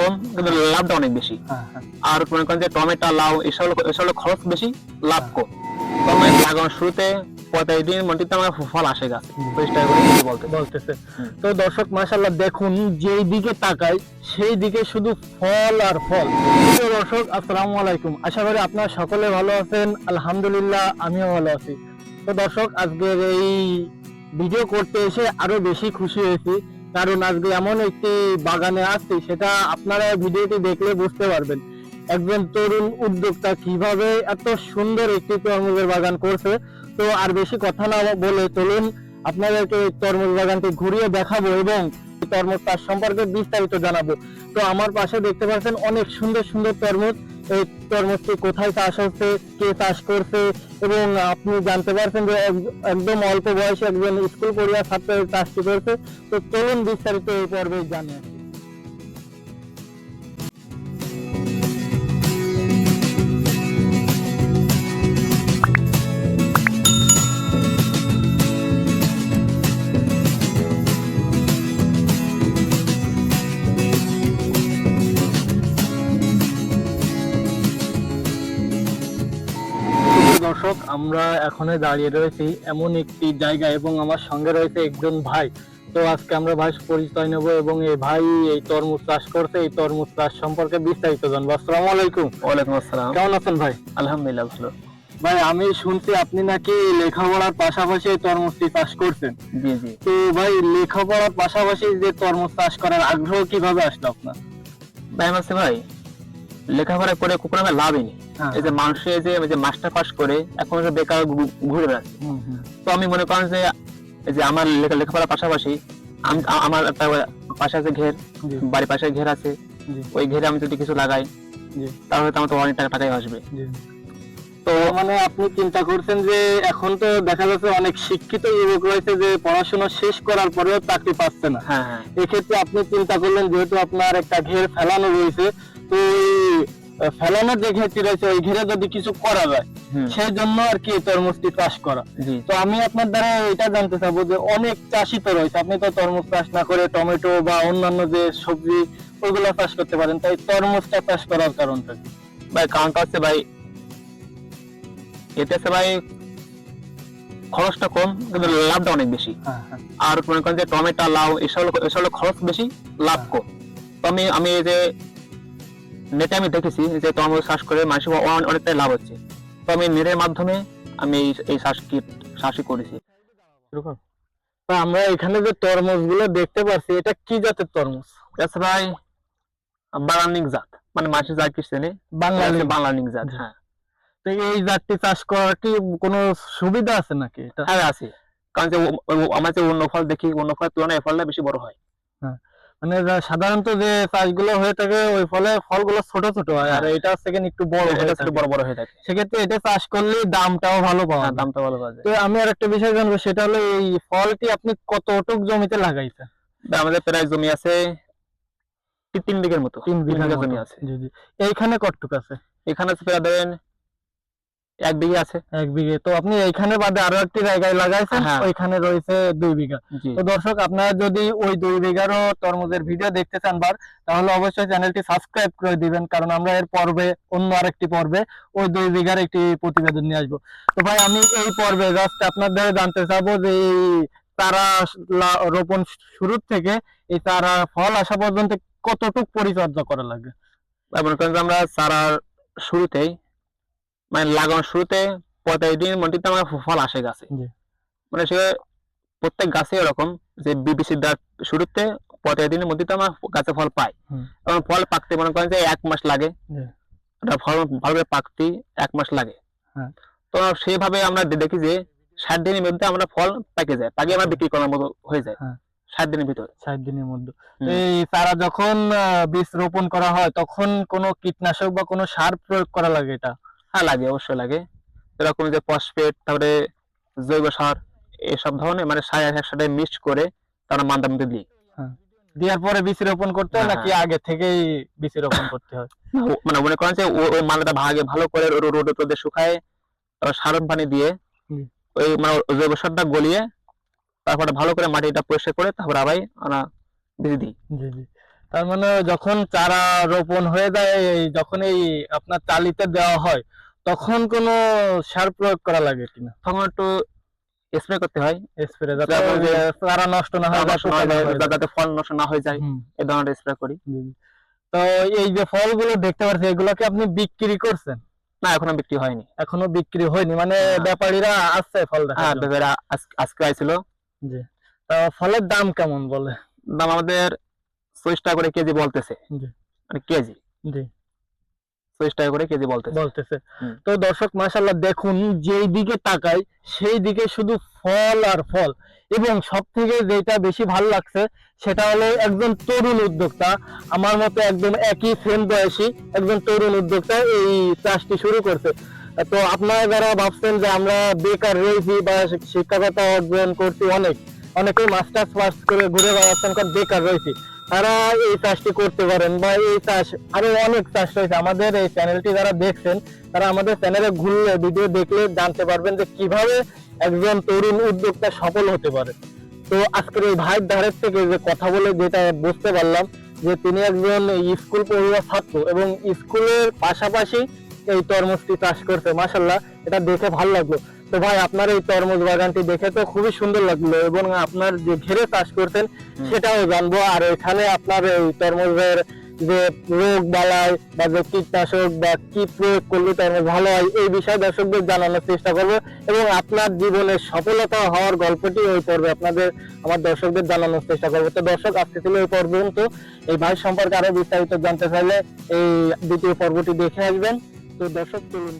কম কিন্তু লাভটা অনেক বেশি। হ্যাঁ হ্যাঁ। আর মনে করেন যে টমেটো লাউ এসব এসব খরচ বেশি লাভ কম। তবে লাগানোর শুরুতে পঁয়তাল্লিশ দিন আমার ফল আসে গাছে পরিষ্কার করে বলতে? বলতেছে। তো দর্শক মাশাল্লাহ দেখুন যেই দিকে তাকাই সেই দিকে শুধু ফল আর ফল। দর্শক আসসালামু আলাইকুম। আশা করি আপনারা সকলে ভালো আছেন। আলহামদুলিল্লাহ আমিও ভালো আছি। তো দর্শক আজকের এই ভিডিও করতে এসে আরও বেশি খুশি হয়েছি। কারণ আজকে এমন একটি বাগানে আসছি, সেটা আপনারা ভিডিওটি দেখলে বুঝতে পারবেন। একজন তরুণ উদ্যোক্তা কীভাবে এত সুন্দর একটি তরমুজের বাগান করছে, তো আর বেশি কথা না বলে চলুন আপনাদেরকে তরমুজ বাগানটি ঘুরিয়ে দেখাবো এবং তরমুজ তার সম্পর্কে বিস্তারিত জানাব। তো আমার পাশে দেখতে পাচ্ছেন অনেক সুন্দর সুন্দর তরমুজ। এই তরমুজটি কোথায় চাষ হচ্ছে, কে চাষ করছে এবং আপনি জানতে পারছেন যে এক- একদম অল্প বয়সে একজন স্কুল পড়িয়া ছাত্র চাষটি করছে। তো চলুন বিস্তারিত এই পর্বে জানিয়ে দর্শক আমরা এখনও দাঁড়িয়ে রয়েছি এমন একটি জায়গা এবং আমার সঙ্গে রয়েছে একজন ভাই। তো আজকে আমরা ভাই পরিচয় নেব এবং এই ভাই এই তরমুজ চাষ করছে এই তরমুজ চাষ সম্পর্কে বিস্তারিত জানব। আসসালামু আলাইকুম। ওয়ালাইকুম আসসালাম। কেমন আছেন ভাই? আলহামদুলিল্লাহ ভালো। ভাই আমি শুনছি আপনি নাকি লেখাপড়ার পাশাপাশি এই তরমুজটি চাষ করছেন। জি জি। তো ভাই লেখাপড়ার পাশাপাশি যে তরমুজ চাষ করার আগ্রহ কীভাবে আসলো আপনার? ভাই আমার ভাই লেখাপড়া করে কোনো আমার লাভই নেই। এই যে মানুষে যে যে মাস্টার পাস করে এখন যে বেকার ঘুরে বেড়াচ্ছে। তো আমি মনে করেন যে এই যে আমার লেখা লেখাপড়ার পাশাপাশি আমার একটা পাশে আছে ঘের বাড়ির পাশে ঘের আছে। ওই ঘেরে আমি যদি কিছু লাগাই তাহলে তো আমার তো অনেক টাকা টাকাই আসবে। তো মানে আপনি চিন্তা করছেন যে এখন তো দেখা যাচ্ছে অনেক শিক্ষিত যুবক রয়েছে যে পড়াশোনা শেষ করার পরেও চাকরি পাচ্ছে না। হ্যাঁ হ্যাঁ। এক্ষেত্রে আপনি চিন্তা করলেন যেহেতু আপনার একটা ঘের ফেলানো রয়েছে তো ফেলানোর যে ঘেরটি রয়েছে ওই ঘেরে যদি কিছু করা যায় সেই জন্য আর কি তরমুজটি চাষ করা। তো আমি আপনার দ্বারা এটা জানতে চাবো যে অনেক চাষি তো রয়েছে। আপনি তো তরমুজ চাষ না করে টমেটো বা অন্যান্য যে সবজি ওইগুলো চাষ করতে পারেন তাই তরমুজটা চাষ করার কারণটা কি? ভাই কারণটা হচ্ছে ভাই এতে আছে ভাই খরচটা কম কিন্তু লাভটা অনেক বেশি। হ্যাঁ হ্যাঁ। আর মনে করেন যে টমেটো লাউ এসব এসব খরচ বেশি লাভ কম। তো আমি আমি যে নেটে আমি দেখেছি যে তরমুজ চাষ করে মানুষের অনেকটাই লাভ হচ্ছে। তো আমি নেটের মাধ্যমে আমি এই- চাষ চাষই করেছি। এরকম। আমরা এখানে যে তরমুজগুলো দেখতে পাচ্ছি এটা কি জাতের তরমুজ? ভাই বাংলানিক জাত। মানে জাত কি বাঙালি বাংলানিক। জাত হ্যাঁ। তো এই জাতটি চাষ করার কি কোনো সুবিধা আছে নাকি হ্যাঁ আছে। কারণ যে আমরা যে অন্য ফল দেখি অন্য ফলের তুলনায় এই ফলটা বেশি বড় হয়। মানে সাধারণত যে চাষগুলো হয়ে থাকে ওই ফলে ফলগুলো ছোট ছোট হয়। আর হ্যাঁ। এটা সেকেন্ড একটু বড় হয়ে একটু থাকে। বড় বড় হয়ে থাকে। সেক্ষেত্রে এটা চাষ করলে দামটাও ভালো পাওয়া হ্যাঁ যায়। দামটা ভালো পাওয়া যায়। তো আমি আর একটা বিষয় জানব সেটা হলো এই ফলটি আপনি কতটুক জমিতে লাগাইছেন? আমাদের প্রায় জমি আছে তিন- বিঘের মতো। তিন বিঘা জমি আছে। এইখানে কতটুক আছে? এখানে আছে প্রায় ধরেন এক বিঘে আছে। এক বিঘে। তো আপনি এইখানে বাদে আরও একটি জায়গায় লাগাইছেন হ্যাঁ। ওইখানে রয়েছে দুই বিঘা। তো দর্শক আপনারা যদি ওই দুই বিঘারও তরমুজের ভিডিও দেখতে চান বার তাহলে অবশ্যই চ্যানেলটি সাবস্ক্রাইব করে দিবেন কারণ আমরা এর পর্বে অন্য আরেকটি পর্বে ওই দুই বিঘার একটি প্রতিবেদন নিয়ে আসব। তো ভাই আমি এই পর্বে জাস্ট আপনাদের জানতে চাবো যে এই চারা লা- রোপণ শুরুর থেকে এই চারা ফল আসা পর্যন্ত কতটুক পরিচর্যা করা লাগে? আমরা চারার শুরুতেই মানে লাগানোর শুরুতে পঁয়তাল্লিশ দিন মধ্যে আমার ফল আসে গাছে। মানে সে প্রত্যেক গাছে এরকম যে বিবিসি দেওয়ার শুরুতে পঁয়তাল্লিশ দিনের মধ্যে তো আমার গাছে ফল পাই এবং ফল পাকতে মনে করেন যে এক মাস লাগে। ফল ভালোভাবে পাকতে এক মাস লাগে। হ্যাঁ। তো সেভাবে আমরা দেখি যে ষাট দিনের মধ্যে আমরা ফল পেকে যায় পাকে আমরা বিক্রি করার মতো হয়ে যায়। হ্যাঁ। ষাট দিনের ভিতরে। ষাট দিনের মধ্যে। এই চারা যখন বীজ রোপণ করা হয় তখন কোনো কীটনাশক বা কোনো সার প্রয়োগ করা লাগে এটা? হ্যাঁ লাগে অবশ্যই লাগে। এরকম যে ফসফেট তারপরে জৈব সার এসব ধরনের মানে সার একসাথে মিক্স করে তারা মান্দার মধ্যে দিই দেওয়ার পরে বীজ রোপণ করতে হয় হ্যাঁ, নাকি আগে থেকেই বীজ রোপণ করতে হয়? মানে মনে করেন যে ওই মালাটা ভাগে ভালো করে রোদে টোদে শুকায় তারপর সারন পানি দিয়ে ওই মানে জৈব সারটা গলিয়ে তারপরে ভালো করে মাটিটা পরিষ্কার করে তারপর আবার আমরা বীজ দিই। জি জি। তার মানে যখন চারা রোপণ হয়ে যায় এই যখন এই আপনার চালিতে দেওয়া হয় তখন কোনো সার প্রয়োগ করা লাগে কিনা? একটু স্প্রে করতে হয় স্প্রে যাতে চারা নষ্ট না হয় হয়, হয়ে। যাতে ফল নষ্ট না হয়ে যায় এই ধরনের স্প্রে করি। তো এই যে ফলগুলো দেখতে পাচ্ছি এগুলোকে আপনি বিক্রি করছেন? না এখনও বিক্রি হয়নি। এখনও বিক্রি হয়নি মানে ব্যাপারীরা আসছে ফল হ্যাঁ জন্য। বেবেরা আজকে আইছিল। জি। তা ফলের দাম কেমন বলে? দাম আমাদের চল্লিশ টাকা করে কেজি বলতেছে। মানে কেজি। জি। চল্লিশ টাকা করে কেজি বলতেছে। বলতেছে। তো দর্শক মাশাল্লাহ দেখুন যেই দিকে তাকাই সেই দিকে শুধু ফল আর ফল। এবং সব থেকে যেটা বেশি ভালো লাগছে সেটা হলো একজন তরুণ উদ্যোক্তা। আমার মতো একদম একই সেম বয়সী একজন তরুণ উদ্যোক্তা এই চাষটি শুরু করছে। তো আপনারা যারা ভাবছেন যে আমরা বেকার রয়েছি বা শিক্ষাগত অর্জন করছি অনেক অনেকেই মাস্টার্স পাস করে ঘুরে বেড়াচ্ছেন, কারণ বেকার রয়েছে। তারা এই চাষটি করতে পারেন বা এই চাষ, আরও অনেক চাষ রয়েছে। আমাদের এই চ্যানেলটি যারা দেখছেন, তারা আমাদের চ্যানেলে ঘুরলে ভিডিও দেখলে জানতে পারবেন যে কীভাবে একজন তরুণ উদ্যোক্তা সফল হতে পারে। তো আজকের এই ভাইয়ের ধারের থেকে যে কথা বলে যেটা বুঝতে পারলাম, যে তিনি একজন স্কুল পড়ুয়া ছাত্র এবং স্কুলের পাশাপাশি এই তরমুজটি চাষ করছে। মাসাল্লাহ এটা দেখে ভালো লাগল। তো ভাই আপনার এই তরমুজ বাগানটি দেখে তো খুবই সুন্দর লাগল এবং আপনার যে ঘেরে চাষ করতেন সেটাও জানব। আর এখানে আপনার এই তরমুজের যে রোগ বালাই বা যে কীটনাশক বা কি প্রয়োগ করলে তরমুজ ভালো হয় এই বিষয়ে দর্শকদের জানানোর চেষ্টা করব। এবং আপনার জীবনের সফলতা হওয়ার গল্পটি ওই পর্বে আপনাদের আমার দর্শকদের জানানোর চেষ্টা করব। তো দর্শক আজকে ছিল এই পর্যন্ত। এই ভাই সম্পর্কে আরও বিস্তারিত জানতে চাইলে এই দ্বিতীয় পর্বটি দেখে আসবেন। তো দর্শক চলুন